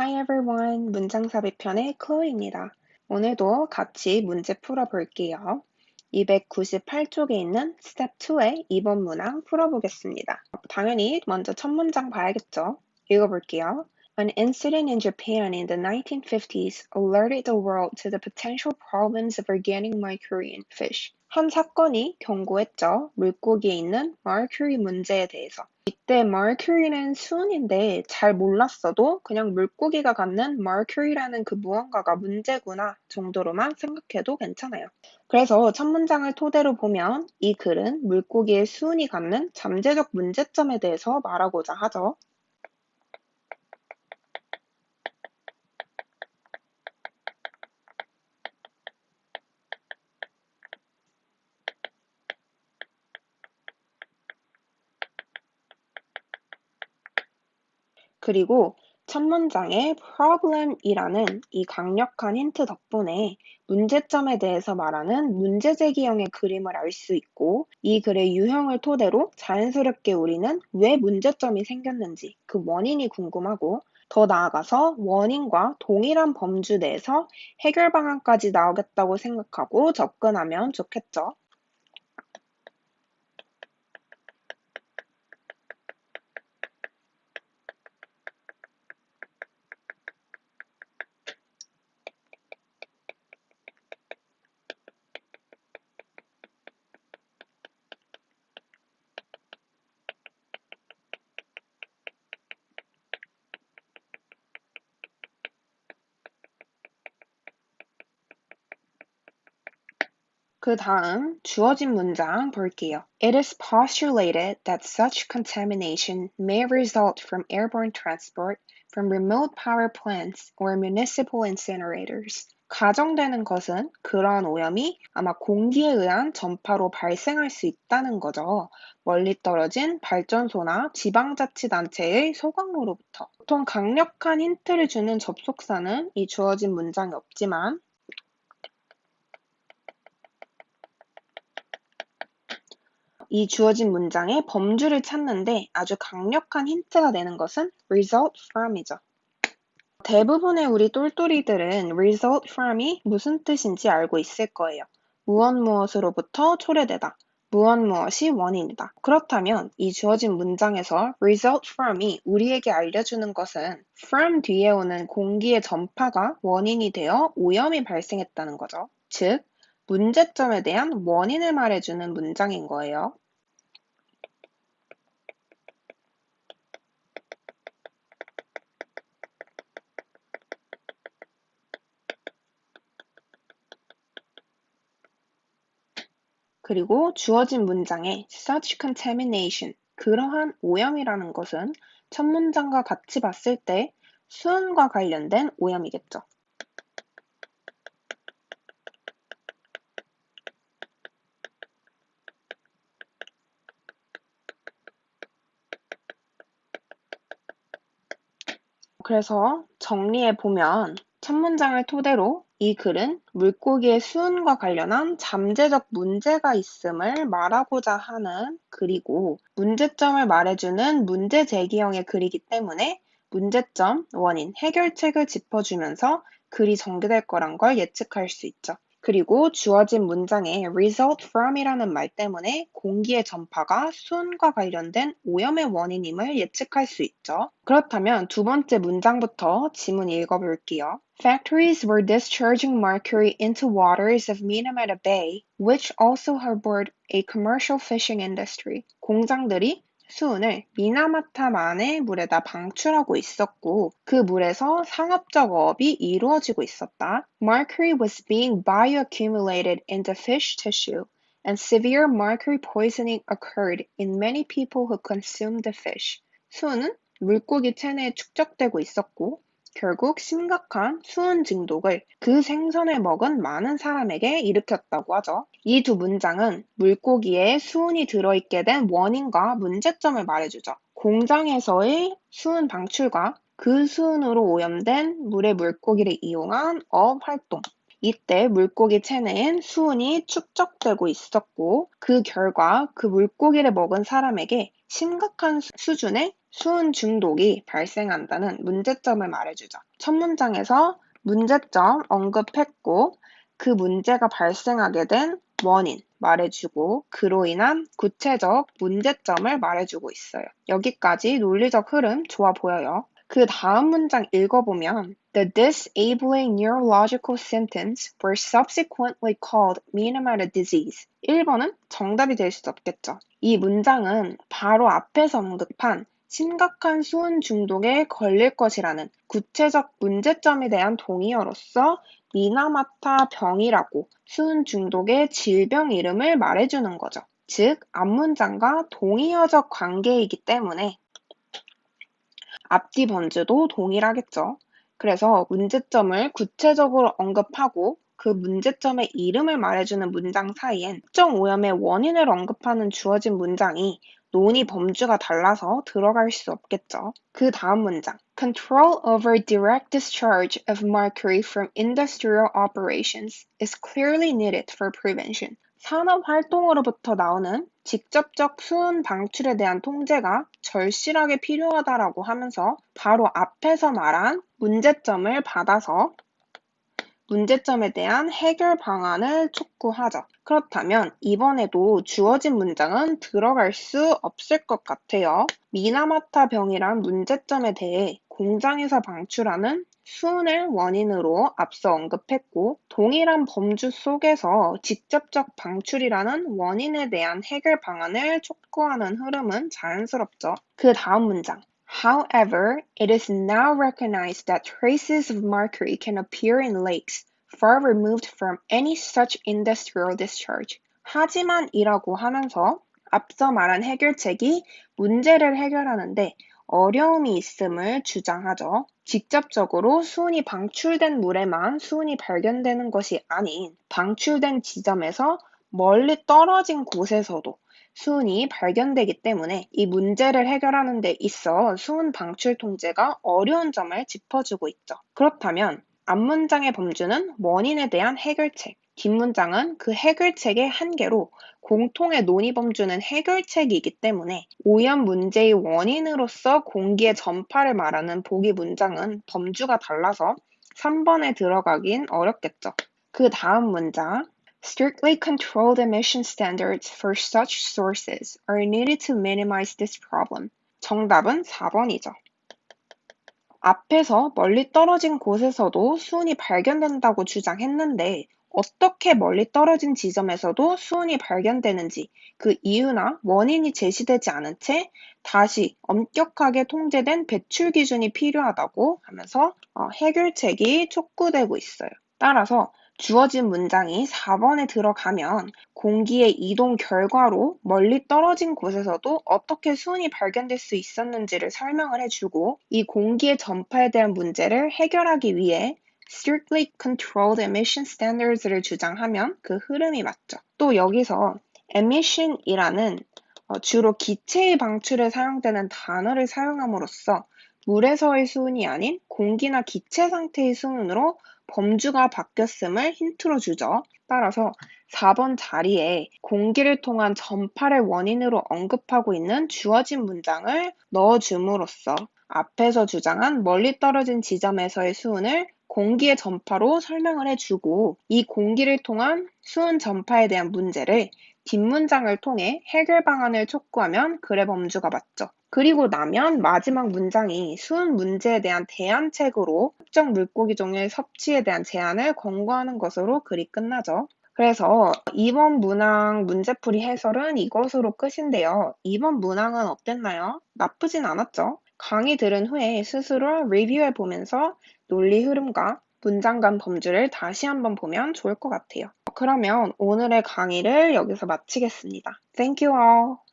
Hi everyone. 문장삽입편의 클로이입니다. 오늘도 같이 문제 풀어볼게요. 298쪽에 있는 Step 2의 2번 문항 풀어보겠습니다. 당연히 먼저 첫 문장 봐야겠죠. 읽어볼게요. An incident in Japan in the 1950s alerted the world to the potential problems of organic mercury in fish. 한 사건이 경고했죠. 물고기에 있는 mercury 문제에 대해서. 이때 mercury는 수은인데 잘 몰랐어도 그냥 물고기가 갖는 mercury라는 그 무언가가 문제구나 정도로만 생각해도 괜찮아요. 그래서 첫 문장을 토대로 보면 이 글은 물고기의 수은이 갖는 잠재적 문제점에 대해서 말하고자 하죠. 그리고 첫 문장의 problem이라는 이 강력한 힌트 덕분에 문제점에 대해서 말하는 문제제기형의 그림을 알 수 있고 이 글의 유형을 토대로 자연스럽게 우리는 왜 문제점이 생겼는지 그 원인이 궁금하고 더 나아가서 원인과 동일한 범주 내에서 해결 방안까지 나오겠다고 생각하고 접근하면 좋겠죠. 그 다음 주어진 문장 볼게요. It is postulated that such contamination may result from airborne transport from remote power plants or municipal incinerators. 가정되는 것은 그러한 오염이 아마 공기에 의한 전파로 발생할 수 있다는 거죠. 멀리 떨어진 발전소나 지방자치단체의 소각로로부터. 보통 강력한 힌트를 주는 접속사는 이 주어진 문장에 없지만 이 주어진 문장의 범주를 찾는데 아주 강력한 힌트가 되는 것은 result from이죠. 대부분의 우리 똘똘이들은 result from이 무슨 뜻인지 알고 있을 거예요. 무엇 무엇으로부터 초래되다. 무엇 무엇이 원인이다. 그렇다면 이 주어진 문장에서 result from이 우리에게 알려주는 것은 from 뒤에 오는 공기의 전파가 원인이 되어 오염이 발생했다는 거죠. 즉, 문제점에 대한 원인을 말해주는 문장인 거예요. 그리고 주어진 문장에 such contamination, 그러한 오염이라는 것은 첫 문장과 같이 봤을 때 수은과 관련된 오염이겠죠. 그래서 정리해 보면 첫 문장을 토대로 이 글은 물고기의 수은과 관련한 잠재적 문제가 있음을 말하고자 하는 글이고 문제점을 말해주는 문제 제기형의 글이기 때문에 문제점, 원인, 해결책을 짚어주면서 글이 전개될 거란 걸 예측할 수 있죠. 그리고 주어진 문장에 result from이라는 말 때문에 공기의 전파가 수은과 관련된 오염의 원인임을 예측할 수 있죠. 그렇다면 두 번째 문장부터 지문 읽어볼게요. Factories were discharging mercury into waters of Minamata Bay, which also harbored a commercial fishing industry. 공장들이 수은을 미나마타만의 물에다 방출하고 있었고 그 물에서 상업적 어업이 이루어지고 있었다. Mercury was being bioaccumulated in the fish tissue and severe mercury poisoning occurred in many people who consumed the fish. 수은은 물고기 체내에 축적되고 있었고 결국 심각한 수은 증독을 그 생선을 먹은 많은 사람에게 일으켰다고 하죠. 이 두 문장은 물고기에 수은이 들어있게 된 원인과 문제점을 말해주죠. 공장에서의 수은 방출과 그 수은으로 오염된 물의 물고기를 이용한 어업 활동. 이때 물고기 체내엔 수은이 축적되고 있었고 그 결과 그 물고기를 먹은 사람에게 심각한 수준의 수은 중독이 발생한다는 문제점을 말해주죠. 첫 문장에서 문제점 언급했고 그 문제가 발생하게 된 원인 말해주고 그로 인한 구체적 문제점을 말해주고 있어요. 여기까지 논리적 흐름 좋아 보여요. 그 다음 문장 읽어보면 The disabling neurological symptoms were subsequently called Minamata disease. 1번은 정답이 될 수 없겠죠. 이 문장은 바로 앞에서 언급한 심각한 수은 중독에 걸릴 것이라는 구체적 문제점에 대한 동의어로서 미나마타 병이라고 수은 중독의 질병 이름을 말해주는 거죠. 즉, 앞문장과 동의어적 관계이기 때문에 앞뒤 번즈도 동일하겠죠. 그래서 문제점을 구체적으로 언급하고 그 문제점의 이름을 말해주는 문장 사이엔 특정 오염의 원인을 언급하는 주어진 문장이 논의 범주가 달라서 들어갈 수 없겠죠. 그 다음 문장. Control over direct discharge of mercury from industrial operations is clearly needed for prevention. 산업 활동으로부터 나오는 직접적 수은 방출에 대한 통제가 절실하게 필요하다라고 하면서 바로 앞에서 말한 문제점을 받아서 문제점에 대한 해결 방안을 촉구하죠. 그렇다면 이번에도 주어진 문장은 들어갈 수 없을 것 같아요. 미나마타 병이란 문제점에 대해 공장에서 방출하는 수은을 원인으로 앞서 언급했고 동일한 범주 속에서 직접적 방출이라는 원인에 대한 해결 방안을 촉구하는 흐름은 자연스럽죠. 그 다음 문장. However, it is now recognized that traces of mercury can appear in lakes far removed from any such industrial discharge. 하지만 이라고 하면서 앞서 말한 해결책이 문제를 해결하는데 어려움이 있음을 주장하죠. 직접적으로 수은이 방출된 물에만 수은이 발견되는 것이 아닌 방출된 지점에서 멀리 떨어진 곳에서도 수은이 발견되기 때문에 이 문제를 해결하는 데 있어 수은 방출 통제가 어려운 점을 짚어주고 있죠. 그렇다면 앞문장의 범주는 원인에 대한 해결책, 뒷문장은 그 해결책의 한계로 공통의 논의 범주는 해결책이기 때문에 오염 문제의 원인으로서 공기의 전파를 말하는 보기 문장은 범주가 달라서 3번에 들어가긴 어렵겠죠. 그 다음 문장 Strictly controlled emission standards for such sources are needed to minimize this problem. 정답은 4번이죠. 앞에서 멀리 떨어진 곳에서도 수은이 발견된다고 주장했는데 어떻게 멀리 떨어진 지점에서도 수은이 발견되는지 그 이유나 원인이 제시되지 않은 채 다시 엄격하게 통제된 배출 기준이 필요하다고 하면서 어, 해결책이 촉구되고 있어요. 따라서 주어진 문장이 4번에 들어가면 공기의 이동 결과로 멀리 떨어진 곳에서도 어떻게 수은이 발견될 수 있었는지를 설명을 해주고 이 공기의 전파에 대한 문제를 해결하기 위해 strictly controlled emission standards를 주장하면 그 흐름이 맞죠. 또 여기서 emission이라는 어, 주로 기체의 방출에 사용되는 단어를 사용함으로써 물에서의 수은이 아닌 공기나 기체 상태의 수은으로 범주가 바뀌었음을 힌트로 주죠. 따라서 4번 자리에 공기를 통한 전파를 원인으로 언급하고 있는 주어진 문장을 넣어줌으로써 앞에서 주장한 멀리 떨어진 지점에서의 수은을 공기의 전파로 설명을 해주고 이 공기를 통한 수은 전파에 대한 문제를 뒷문장을 통해 해결 방안을 촉구하면 글의 범주가 맞죠. 그리고 나면 마지막 문장이 수은 문제에 대한 대안책으로 특정 물고기 종의 섭취에 대한 제한을 권고하는 것으로 글이 끝나죠. 그래서 이번 문항 문제풀이 해설은 이것으로 끝인데요. 이번 문항은 어땠나요? 나쁘진 않았죠? 강의 들은 후에 스스로 리뷰해 보면서 논리 흐름과 문장 간 범주를 다시 한번 보면 좋을 것 같아요. 그러면 오늘의 강의를 여기서 마치겠습니다. Thank you all.